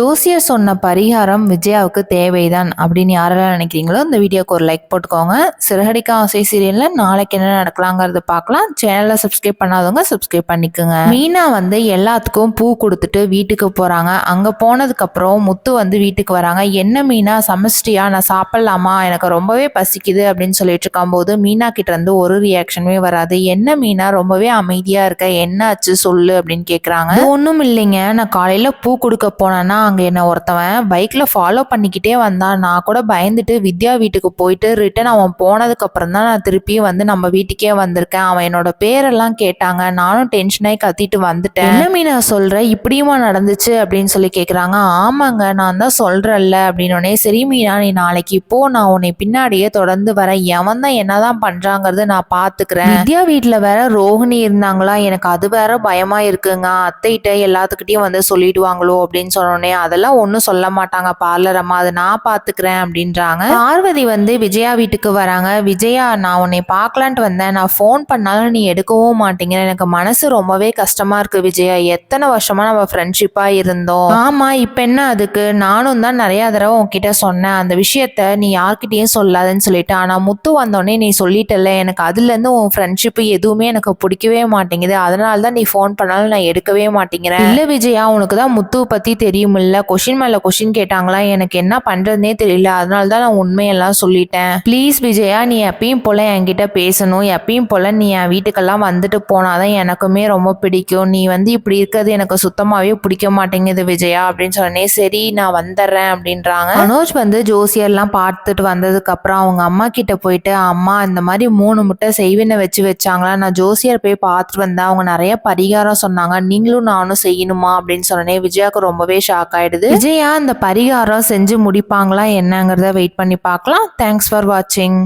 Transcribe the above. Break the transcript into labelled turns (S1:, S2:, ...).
S1: ஜோசியர் சொன்ன பரிகாரம் விஜயாவுக்கு தேவைதான் அப்படின்னு யாரெல்லாம் நினைக்கிறீங்களோ இந்த வீடியோக்கு ஒரு லைக் போட்டுக்கோங்க. சிறகடிக்க ஆசை சீரியலில் நாளைக்கு என்ன நடக்கலாங்கிறத பார்க்கலாம். சேனலை சப்ஸ்கிரைப் பண்ணாதவங்க சப்ஸ்கிரைப் பண்ணிக்கோங்க. மீனா வந்து எல்லாத்துக்கும் பூ கொடுத்துட்டு வீட்டுக்கு போகிறாங்க அங்கே போனதுக்கப்புறம் முத்து வந்து வீட்டுக்கு வராங்க. என்ன மீனா சமஸ்டியா நான் சாப்பிட்லாமா? எனக்கு ரொம்பவே பசிக்குது அப்படின்னு சொல்லிட்டு இருக்கும்போது மீனா கிட்ட இருந்து ஒரு ரியாக்ஷனுமே வராது. என்ன மீனா ரொம்பவே அமைதியாக இருக்க? என்ன ஆச்சு? சொல்லு அப்படின்னு கேட்குறாங்க ஒன்றும் இல்லைங்க. நான் காலையில் பூ கொடுக்க போனேன்னா அங்கே என்ன ஒருத்தவன் பைக்கில் ஃபாலோ பண்ணிக்கிட்டே வந்தான். நான் கூட பயந்துட்டு வித்யா வீட்டுக்கு போயிட்டு ரிட்டன் அவன் போனதுக்கப்புறம் தான் நான் திருப்பி வந்து நம்ம வீட்டுக்கே வந்திருக்கேன். அவன் என்னோட பேரெல்லாம் கேட்டாங்க. நானும் டென்ஷனாகி கத்திட்டு வந்துட்டேன். என்ன மீனா சொல்கிற இப்படியுமா நடந்துச்சு அப்படின்னு சொல்லி கேட்குறாங்க ஆமாங்க நான் தான் சொல்கிறேன்ல அப்படின்னோடனே சரி மீனா நீ நாளைக்கு இப்போ நான் உன்னை பின்னாடியே தொடர்ந்து வரேன். எவன் தான் என்னதான் பண்ணுறாங்கிறது நான் பார்த்துக்கிறேன் வித்யா வீட்டில் வேற ரோஹிணி இருந்தாங்களா? எனக்கு அது வேற பயமா இருக்குங்க. அத்தைகிட்ட எல்லாத்துக்கிட்டையும் வந்து சொல்லிடுவாங்களோ அப்படின்னு சொன்னோடனே அதெல்லாம் ஒன்றும் சொல்ல மாட்டாங்க. பார்லர் அம்மா அதை நான் பார்த்துக்கிறேன் அப்படின்றாங்க. பார்வதி வந்து விஜயா வீட்டுக்கு வராங்க. விஜயா நான் உன்னை பார்க்கலான்ட்டு வந்தேன். நான் ஃபோன் பண்ணாலும் நீ எடுக்கவும் மாட்டேங்கிற. எனக்கு மனசு ரொம்பவே கஷ்டமா இருக்கு விஜயா. எத்தனை வருஷமா நம்ம ஃப்ரெண்ட்ஷிப்பா இருந்தோம். ஆமா இப்போ என்ன அதுக்கு? நானும் தான் நிறைய தடவை உன்கிட்ட சொன்னேன். அந்த விஷயத்த நீ யார்கிட்டயும் சொல்லாதுன்னு சொல்லிட்டு. ஆனா முத்து வந்தோடனே நீ சொல்லிட்டல எனக்கு அதுல இருந்து உன் ஃப்ரெண்ட்ஷிப் எதுவுமே எனக்கு பிடிக்கவே மாட்டேங்குது. அதனால தான் நீ ஃபோன் பண்ணாலும் நான் எடுக்கவே மாட்டேங்கிறேன். இல்ல விஜயா உனக்கு தான் முத்து பத்தி தெரியுமில்ல கொஷின் மேல கொஷின் கேட்டாங்களா எனக்கு என்ன பண்றதுனே தெரியல அதனால தான் நான் உண்மையெல்லாம் சொல்லிட்டேன். ப்ளீஸ் விஜயா நீ எப்பயும் போல என்கிட்ட பேசணும். எப்பயும் போல நீ என் வீட்டுக்கெல்லாம் வந்துட்டு போனாதான் எனக்குமே ரொம்ப பிடிக்கும். நீ வந்து இப்படி இருக்கிறது எனக்கு சுத்தமாவே பிடிக்க மாட்டேங்குது விஜயா அப்படின்னு சொன்னே சரி நான் வந்துடுறேன் அப்படின்றாங்க. மனோஜ் வந்து ஜோசியர்லாம் பார்த்துட்டு வந்ததுக்கு அப்புறம் அவங்க அம்மா கிட்ட போயிட்டு அம்மா இந்த மாதிரி மூணு முட்டை செய்வினை வச்சு வச்சாங்களா? நான் ஜோசியர் போய் பார்த்துட்டு வந்தேன். அவங்க நிறைய பரிகாரம் சொன்னாங்க. நீங்களும் நானும் செய்யணுமா? அப்படின்னு சொன்னேன் விஜயாவுக்கு ரொம்பவே ஷாக் ஆயிடுது விஜயா அந்த பரிகாரம் செஞ்சு முடிப்பாங்களா என்னங்கிறத வெயிட் பண்ணி பார்க்கலாம். தேங்க்ஸ் ஃபார் வாட்சிங்